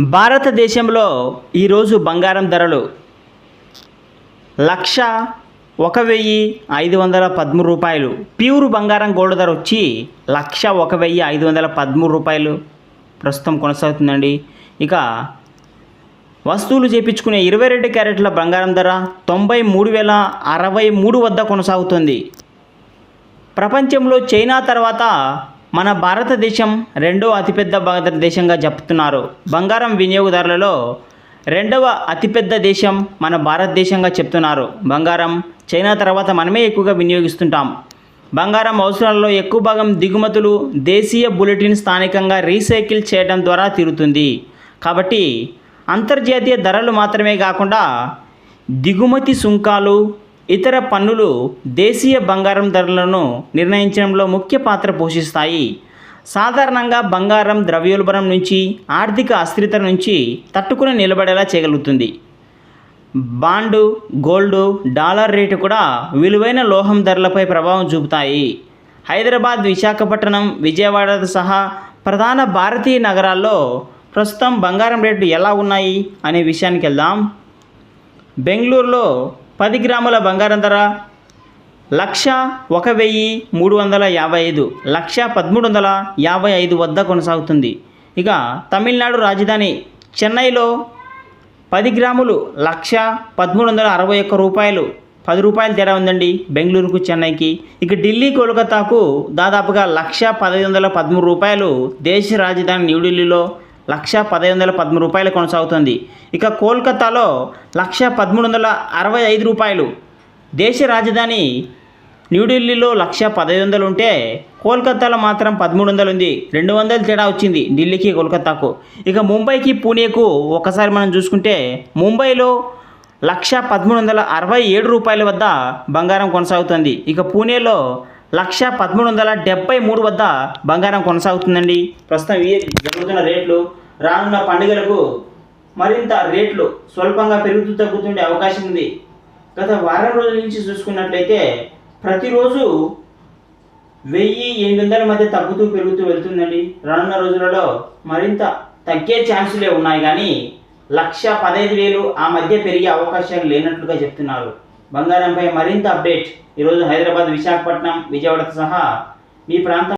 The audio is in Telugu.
భారతదేశంలో ఈరోజు బంగారం ధరలు లక్ష ఒక వెయ్యి ఐదు వందల పదమూడు రూపాయలు. ప్యూర్ బంగారం గోల్డ్ ధర వచ్చి లక్ష ఒక వెయ్యి ఐదు వందల పదమూడు రూపాయలు. ప్రస్తుతం కొనసాగుతుందండి. ఇక వస్తువులు చేపించుకునే ఇరవై రెండు క్యారెట్ల బంగారం ధర తొంభై మూడు వేల అరవై మూడు వద్ద కొనసాగుతుంది. ప్రపంచంలో చైనా తర్వాత మన భారతదేశం రెండవ అతిపెద్ద భారతదేశంగా చెప్తున్నారు. బంగారం వినియోగదారులలో రెండవ అతిపెద్ద దేశం మన భారతదేశంగా చెప్తున్నారు. బంగారం చైనా తర్వాత మనమే ఎక్కువగా వినియోగిస్తుంటాం. బంగారం అవసరాలలో ఎక్కువ భాగం దిగుమతులు దేశీయ బులెటిన్ స్థానికంగా రీసైకిల్ చేయడం ద్వారా తీరుతుంది. కాబట్టి అంతర్జాతీయ ధరలు మాత్రమే కాకుండా దిగుమతి సుంకాలు ఇతర పన్నులు దేశీయ బంగారం ధరలను నిర్ణయించడంలో ముఖ్య పాత్ర పోషిస్తాయి. సాధారణంగా బంగారం ద్రవ్యోల్బణం నుంచి ఆర్థిక అస్థిరత నుంచి తట్టుకుని నిలబడేలా చేయగలుగుతుంది. బాండు గోల్డ్ డాలర్ రేటు కూడా విలువైన లోహం ధరలపై ప్రభావం చూపుతాయి. హైదరాబాద్ విశాఖపట్నం విజయవాడ సహా ప్రధాన భారతీయ నగరాల్లో ప్రస్తుతం బంగారం రేట్లు ఎలా ఉన్నాయి అనే విషయానికి వెళ్దాం. బెంగళూరులో పది గ్రాముల బంగారం ధర. లక్ష ఒక వెయ్యి మూడు వందల యాభై ఐదు. లక్ష పదమూడు వందల యాభై ఐదు వద్ద కొనసాగుతుంది. ఇక తమిళనాడు రాజధాని చెన్నైలో పది గ్రాములు లక్ష పదమూడు వందల అరవై ఒక్క రూపాయలు. పది రూపాయలు తేడా ఉందండి బెంగళూరుకు చెన్నైకి. ఇక ఢిల్లీ కోల్కతాకు దాదాపుగా లక్ష పదహైదు వందల పదమూడు రూపాయలు దేశ రాజధాని న్యూఢిల్లీలో లక్ష పదహైదు వందల పదమూడు రూపాయలు కొనసాగుతుంది. ఇక కోల్కతాలో లక్ష పదమూడు వందల అరవై ఐదు రూపాయలు. దేశ రాజధాని న్యూఢిల్లీలో లక్ష పదహైదు వందలు ఉంటే కోల్కతాలో మాత్రం పదమూడు వందలు ఉంది. రెండు వందలు తేడా వచ్చింది ఢిల్లీకి కోల్కతాకు. ఇక ముంబైకి పూణేకు ఒకసారి మనం చూసుకుంటే ముంబైలో లక్ష పదమూడు వందల అరవై ఏడు రూపాయల వద్ద బంగారం కొనసాగుతుంది. ఇక పూణేలో లక్ష పదమూడు వందల డెబ్బై మూడు వద్ద బంగారం కొనసాగుతుందండి. ప్రస్తుతం ఈ జరుగుతున్న రేట్లు రానున్న పండుగలకు మరింత రేట్లు స్వల్పంగా పెరుగుతూ తగ్గుతుండే అవకాశం ఉంది. గత వారం రోజుల నుంచి చూసుకున్నట్లయితే ప్రతిరోజు వెయ్యి ఎనిమిది వందల మధ్య తగ్గుతూ పెరుగుతూ వెళ్తుందండి. రానున్న రోజులలో మరింత తగ్గే ఛాన్సులే ఉన్నాయి కానీ లక్ష పదహైదు వేలు ఆ మధ్య పెరిగే అవకాశాలు లేనట్లుగా చెప్తున్నారు. బంగారంపై మరింత అప్డేట్. ఈరోజు హైదరాబాద్ విశాఖపట్నం విజయవాడ సహా మీ ప్రాంతం